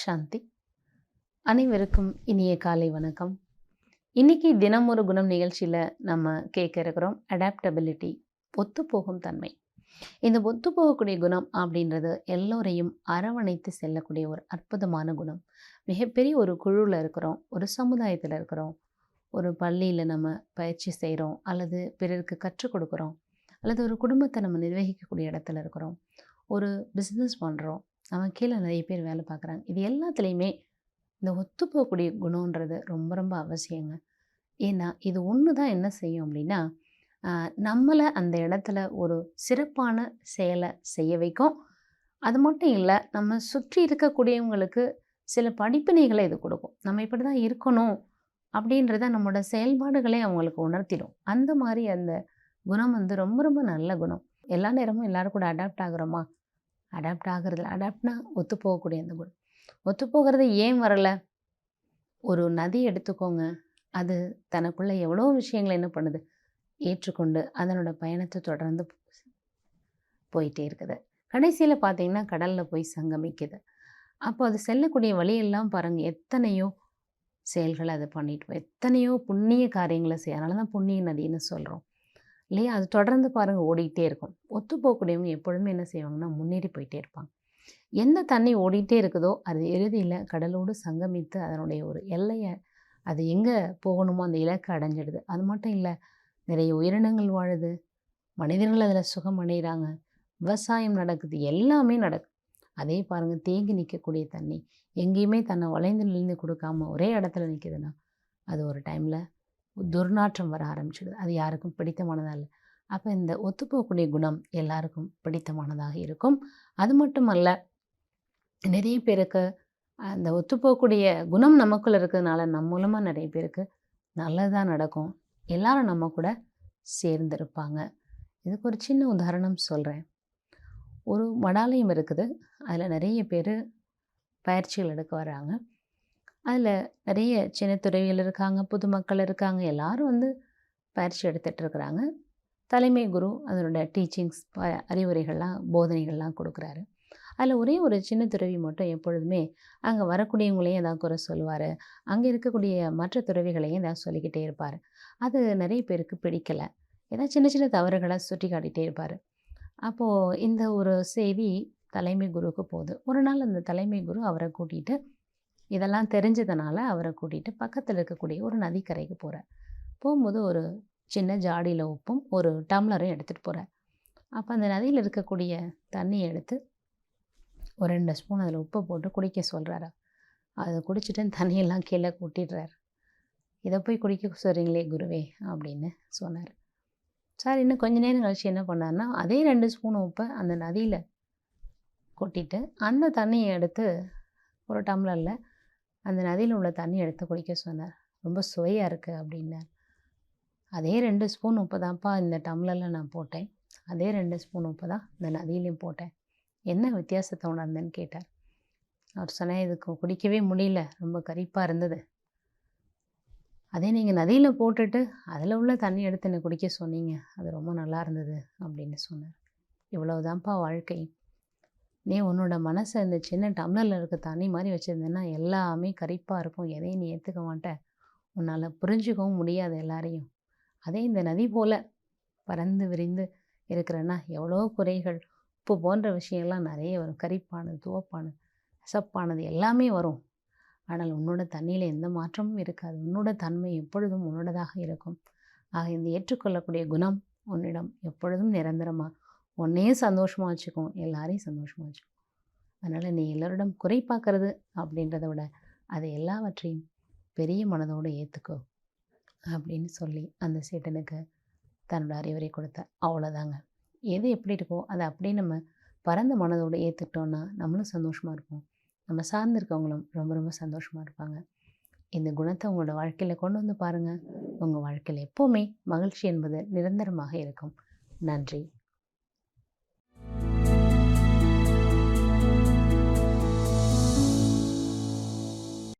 சாந்தி. அனைவருக்கும் இனிய காலை வணக்கம். இன்னைக்கு தினம் ஒரு குணம் நிகழ்ச்சியில் நம்ம கேட்க இருக்கிறோம் அடாப்டபிலிட்டி ஒத்துப்போகும் தன்மை. இந்த ஒத்துப்போகக்கூடிய குணம் அப்படின்றது எல்லோரையும் அரவணைத்து செல்லக்கூடிய ஒரு அற்புதமான குணம். மிகப்பெரிய ஒரு குழுவில் இருக்கிறோம் ஒரு சமுதாயத்தில் இருக்கிறோம். ஒரு பள்ளியில் நம்ம பயிற்சி செய்கிறோம் அல்லது பிறருக்கு கற்றுக் கொடுக்குறோம் அல்லது ஒரு குடும்பத்தை நம்ம நிர்வகிக்கக்கூடிய இடத்துல இருக்கிறோம். ஒரு பிஸ்னஸ் பண்ணுறோம் அவன் கீழே நிறைய பேர் வேலை பார்க்குறாங்க. இது எல்லாத்துலேயுமே இந்த ஒத்துப்போகக்கூடிய குணன்றது ரொம்ப ரொம்ப அவசியங்க. ஏன்னா இது ஒன்று தான் என்ன செய்யும் அப்படின்னா நம்மளை அந்த இடத்துல ஒரு சிறப்பான செயலை செய்ய வைக்கும். அது மட்டும் இல்லை நம்ம சுற்றி இருக்கக்கூடியவங்களுக்கு சில படிப்பினைகளை இது கொடுக்கும். நம்ம இப்படி தான் இருக்கணும் அப்படின்றத நம்மளோட செயல்பாடுகளை அவங்களுக்கு உணர்த்திடும். அந்த மாதிரி அந்த குணம் வந்து ரொம்ப ரொம்ப நல்ல குணம். எல்லா நேரமும் எல்லோரும் கூட அடாப்ட் ஆகுறோமா? அடாப்ட் ஆகுறதுல அடாப்ட்னா ஒத்து போகக்கூடிய அந்த குணம் ஒத்து போகிறது ஏன் வரலை? ஒரு நதி எடுத்துக்கோங்க. அது தனக்குள்ளே எவ்வளோ விஷயங்களை என்ன பண்ணுது? ஏற்றுக்கொண்டு அதனோட பயணத்தை தொடர்ந்து போயிட்டே இருக்குது. கடைசியில் பார்த்தீங்கன்னா கடலில் போய் சங்கமிக்குது. அப்போ அது செல்லக்கூடிய வழியெல்லாம் பாருங்கள் எத்தனையோ செயல்களை அது பண்ணிட்டு எத்தனையோ புண்ணிய காரியங்களை செய்ய அதனால தான் புண்ணிய நதின்னு சொல்கிறோம் இல்லையா? அது தொடர்ந்து பாருங்கள் ஓடிக்கிட்டே இருக்கும். ஒத்து போகக்கூடியவங்க எப்பொழுதுமே என்ன செய்வாங்கன்னா முன்னேறி போயிட்டே இருப்பாங்க. எந்த தண்ணி ஓடிட்டே இருக்குதோ அது இறுதியில் கடலோடு சங்கமித்து அதனுடைய ஒரு எல்லையை அது எங்கே போகணுமோ அந்த இலக்கை அடைஞ்சிடுது. அது மட்டும் இல்லை நிறைய உயிரினங்கள் வாழுது. மனிதர்கள் அதில் சுகம் அடைகிறாங்க விவசாயம் நடக்குது. எல்லாமே நடக்குது அதே பாருங்கள் தேங்கி நிற்கக்கூடிய தண்ணி. எங்கேயுமே தன்னை வளைந்து நின்று கொடுக்காம ஒரே இடத்துல நிற்கிதுன்னா அது ஒரு டைமில் துர்நாற்றம் வர ஆரம்பிச்சிடுது. அது யாருக்கும் பிடித்தமானதாக இல்லை அப்போ இந்த ஒத்துப்போகக்கூடிய குணம் எல்லாருக்கும் பிடித்தமானதாக இருக்கும். அது மட்டுமல்ல நிறைய பேருக்கு அந்த ஒத்துப்போகக்கூடிய குணம் நமக்குள்ளே இருக்கிறதுனால நம்ம மூலமாக நிறைய பேருக்கு நல்லதாக நடக்கும். எல்லாரும் நம்ம கூட சேர்ந்திருப்பாங்க. இதுக்கு ஒரு சின்ன உதாரணம் சொல்கிறேன் ஒரு மடாலயம் இருக்குது. அதில் நிறைய பேர் பயிற்சிகள் எடுக்க வராங்க அதில் நிறைய சின்ன துறவிகள் இருக்காங்க பொதுமக்கள் இருக்காங்க எல்லாரும் வந்து பயிற்சி எடுத்துகிட்டு இருக்கிறாங்க. தலைமை குரு அதனோட டீச்சிங்ஸ் அறிவுரைகள்லாம் போதனைகள்லாம் கொடுக்குறாரு. அதில் ஒரே ஒரு சின்ன துறவி மட்டும் எப்பொழுதுமே அங்கே வரக்கூடியவங்களையும் ஏதாவது குறை சொல்லுவார். அங்கே இருக்கக்கூடிய மற்ற துறவிகளையும் ஏதாவது சொல்லிக்கிட்டே இருப்பார். அது நிறைய பேருக்கு பிடிக்கலை. ஏதாவது சின்ன சின்ன தவறுகளை சுட்டி காட்டிகிட்டே இருப்பார். அப்போது இந்த ஒரு செய்தி தலைமை குருவுக்கு போகுது ஒரு நாள் அந்த தலைமை குரு அவரை கூட்டிகிட்டு இதெல்லாம் தெரிஞ்சதுனால அவரை கூட்டிகிட்டு பக்கத்தில் இருக்கக்கூடிய ஒரு நதிக்கரைக்கு போகிறார் போகும்போது ஒரு சின்ன ஜாடியில் உப்பும் ஒரு டம்ளரும் எடுத்துகிட்டு போகிறார் அப்போ அந்த நதியில் இருக்கக்கூடிய தண்ணியை எடுத்து ஒரு ரெண்டு ஸ்பூன் அதில் உப்பை போட்டு குடிக்க சொல்கிறாரு அதை குடிச்சிட்டு தண்ணியெல்லாம் கீழே கொட்டிடுறாரு. இதை போய் குடிக்க சொல்கிறீங்களே குருவே அப்படின்னு சொன்னார். சார் இன்னும் கொஞ்ச நேரம் கழிச்சு என்ன பண்ணார்னா அதே ரெண்டு ஸ்பூன் உப்பை அந்த நதியில் கொட்டிட்டு அந்த தண்ணியை எடுத்து ஒரு டம்ளரில் அந்த நதியில் உள்ள தண்ணி எடுத்து குடிக்க சொன்னார். ரொம்ப சுவையாக இருக்குது அப்படின்னார். அதே ரெண்டு ஸ்பூன் உப்பு தான்ப்பா இந்த டம்ளரில் நான் போட்டேன். அதே ரெண்டு ஸ்பூன் உப்பு தான் இந்த நதியிலையும் போட்டேன். என்ன வித்தியாசத்தை உணர்ந்தேன்னு கேட்டார். அவர் சொன்னேன் இதுக்கு குடிக்கவே முடியல. ரொம்ப கரிப்பாக இருந்தது. அதே நீங்கள் நதியில் போட்டுட்டு அதில் உள்ள தண்ணி எடுத்து என்னை குடிக்க சொன்னீங்க. அது ரொம்ப நல்லா இருந்தது அப்படின்னு சொன்னார். இவ்வளவுதான்ப்பா வாழ்க்கை. நீ உன்னோட மனசை இந்த சின்ன டம்ளரில் இருக்க தண்ணி மாதிரி வச்சுருந்தேன்னா எல்லாமே கரிப்பாக இருக்கும். எதையும் நீ ஏற்றுக்க மாட்ட. உன்னால் புரிஞ்சுக்கவும் முடியாது எல்லாரையும். அதே இந்த நதி போல் பறந்து விரிந்து இருக்கிறன்னா எவ்வளோ குறைகள். உப்பு போன்ற விஷயம்லாம் நிறைய வரும். கரிப்பானது துவப்பானது கசப்பானது எல்லாமே வரும். ஆனால் உன்னோட தண்ணியில் எந்த மாற்றமும் இருக்காது. உன்னோட தன்மை எப்பொழுதும் உன்னோடதாக இருக்கும். ஆக இந்த ஏற்றுக்கொள்ளக்கூடிய குணம் உன்னிடம் எப்பொழுதும் நிரந்தரமாக உன்னையும் சந்தோஷமாக வச்சுக்கும் எல்லாரையும் சந்தோஷமாக வச்சுக்கும். அதனால் நீ எல்லோரிடம் குறை பார்க்கறது அப்படின்றத விட அதை எல்லாவற்றையும் பெரிய மனதோடு ஏற்றுக்கோ அப்படின்னு சொல்லி அந்த சீட்டனுக்கு தன்னோட அறிவுரை கொடுத்தார் அவ்வளோதாங்க எது எப்படி இருக்கோ அதை அப்படியே நம்ம பரந்த மனதோடு ஏற்றுக்கிட்டோன்னா நம்மளும் சந்தோஷமாக இருப்போம். நம்ம சார்ந்திருக்கவங்களும் ரொம்ப ரொம்ப சந்தோஷமாக இருப்பாங்க. இந்த குணத்தை உங்களோட வாழ்க்கையில் கொண்டு வந்து பாருங்கள் உங்கள் வாழ்க்கையில் எப்போவுமே மகிழ்ச்சி என்பது நிரந்தரமாக இருக்கும். நன்றி.